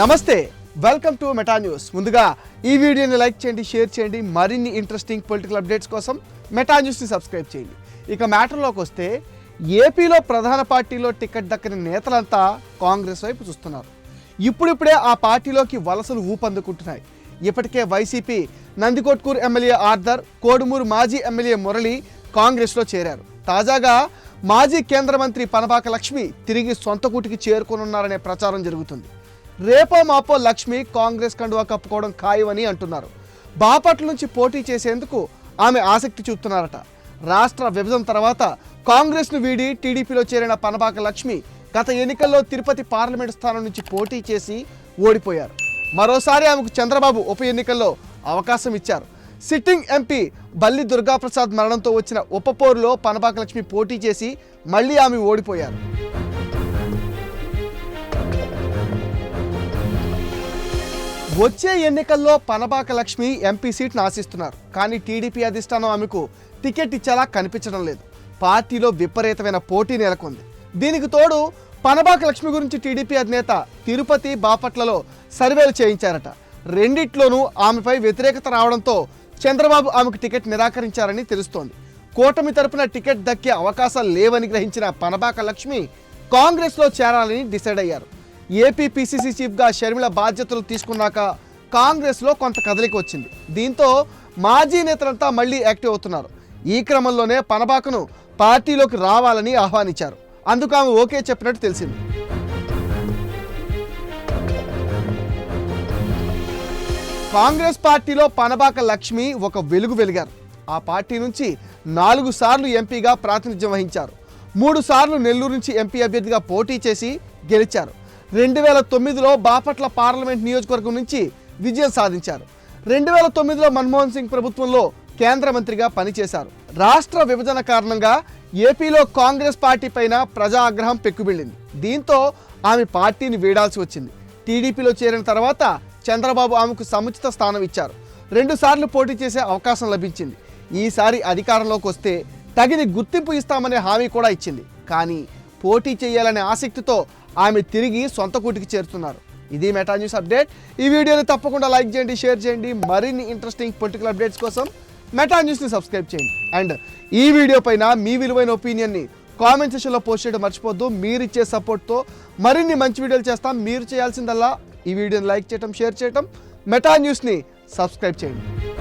నమస్తే welcome to meta news ముందుగా ఈ వీడియోని లైక్ చేయండి షేర్ చేయండి మరిన్ని ఇంట్రెస్టింగ్ పొలిటికల్ అప్డేట్స్ కోసం మెటా న్యూస్ని సబ్స్క్రైబ్ చేయండి. ఇక మ్యాటర్లోకి వస్తే ఏపీలో ప్రధాన పార్టీలో టికెట్ దక్కని నేతలంతా కాంగ్రెస్ వైపు చూస్తున్నారు. ఇప్పుడిప్పుడే ఆ పార్టీలోకి వలసలు ఊపందుకుంటున్నాయి. ఇప్పటికే వైసీపీ నందికొట్కూరు ఎమ్మెల్యే ఆర్దర్ కోడుమూరు మాజీ ఎమ్మెల్యే మురళి కాంగ్రెస్లో చేరారు. తాజాగా మాజీ కేంద్ర మంత్రి పనబాక లక్ష్మి తిరిగి సొంత కూటికి చేరుకోనున్నారనే ప్రచారం జరుగుతుంది. రేపో మాపో లక్ష్మి కాంగ్రెస్ కండువా కప్పుకోవడం ఖాయమని అంటున్నారు. బాపట్ల నుంచి పోటీ చేసేందుకు ఆమె ఆసక్తి చూపుతున్నారట. రాష్ట్ర విభజన తర్వాత కాంగ్రెస్ను వీడి టీడీపీలో చేరిన పనబాక లక్ష్మి గత ఎన్నికల్లో తిరుపతి పార్లమెంటు స్థానం నుంచి పోటీ చేసి ఓడిపోయారు. మరోసారి ఆమెకు చంద్రబాబు ఉప ఎన్నికల్లో అవకాశం ఇచ్చారు. సిట్టింగ్ ఎంపీ బల్లి దుర్గాప్రసాద్ మరణంతో వచ్చిన ఉప పోరులో పనబాక లక్ష్మి పోటీ చేసి మళ్ళీ ఆమె ఓడిపోయారు. వచ్చే ఎన్నికల్లో పనబాక లక్ష్మి ఎంపీ సీట్ను ఆశిస్తున్నారు. కానీ టీడీపీ అధిష్టానం ఆమెకు టికెట్ ఇచ్చేలా కనిపించడం లేదు. పార్టీలో విపరీతమైన పోటీ నెలకొంది. దీనికి తోడు పనబాక లక్ష్మి గురించి టీడీపీ అధినేత తిరుపతి బాపట్లలో సర్వేలు చేయించారట. రెండిట్లోనూ ఆమెపై వ్యతిరేకత రావడంతో చంద్రబాబు ఆమెకు టికెట్ నిరాకరించారని తెలుస్తోంది. కూటమి తరపున టికెట్ దక్కే అవకాశాలు లేవని గ్రహించిన పనబాక లక్ష్మి కాంగ్రెస్లో చేరాలని డిసైడ్ అయ్యారు. ఏపీ పిసిసి చీఫ్గా షర్మిల బాధ్యతలు తీసుకున్నాక కాంగ్రెస్లో కొంత కదలిక వచ్చింది. దీంతో మాజీ నేతలంతా మళ్ళీ యాక్టివ్ అవుతున్నారు. ఈ క్రమంలోనే పనబాకను పార్టీలోకి రావాలని ఆహ్వానించారు. అందుకు ఆమె ఓకే చెప్పినట్టు తెలిసింది. కాంగ్రెస్ పార్టీలో పనబాక లక్ష్మి ఒక వెలుగు వెలిగారు. ఆ పార్టీ నుంచి నాలుగు సార్లు ఎంపీగా ప్రాతినిధ్యం వహించారు. మూడు సార్లు నెల్లూరు నుంచి ఎంపీ అభ్యర్థిగా పోటీ చేసి గెలిచారు. రెండు వేల తొమ్మిదిలో బాపట్ల పార్లమెంట్ నియోజకవర్గం నుంచి విజయం సాధించారు. రెండు వేల తొమ్మిదిలో మన్మోహన్ సింగ్ ప్రభుత్వంలో కేంద్ర మంత్రిగా పనిచేశారు. రాష్ట్ర విభజన కారణంగా ఏపీలో కాంగ్రెస్ పార్టీ పైన ప్రజా ఆగ్రహం పెక్కుబిళ్ళింది. దీంతో ఆమె పార్టీని వీడాల్సి వచ్చింది. టీడీపీలో చేరిన తర్వాత చంద్రబాబు ఆమెకు సముచిత స్థానం ఇచ్చారు. రెండుసార్లు పోటీ చేసే అవకాశం లభించింది. ఈసారి అధికారంలోకి వస్తే తగిన గుర్తింపు ఇస్తామనే హామీ కూడా ఇచ్చింది. కానీ పోటీ చేయాలనే ఆసక్తితో ఆమె తిరిగి సొంత కూటికి చేరుతున్నారు. ఇది మెటా న్యూస్ అప్డేట్. ఈ వీడియోని తప్పకుండా లైక్ చేయండి షేర్ చేయండి. మరిన్ని ఇంట్రెస్టింగ్ పొలిటికల్ అప్డేట్స్ కోసం మెటా న్యూస్ని సబ్స్క్రైబ్ చేయండి. అండ్ ఈ వీడియో పైన మీ విలువైన ఒపీనియన్ని కామెంట్ సెషన్లో పోస్ట్ చేయడం మర్చిపోద్దు మీరు ఇచ్చే సపోర్ట్తో మరిన్ని మంచి వీడియోలు చేస్తాం. మీరు చేయాల్సిందల్లా ఈ వీడియోని లైక్ చేయడం షేర్ చేయడం మెటా న్యూస్ని సబ్స్క్రైబ్ చేయండి.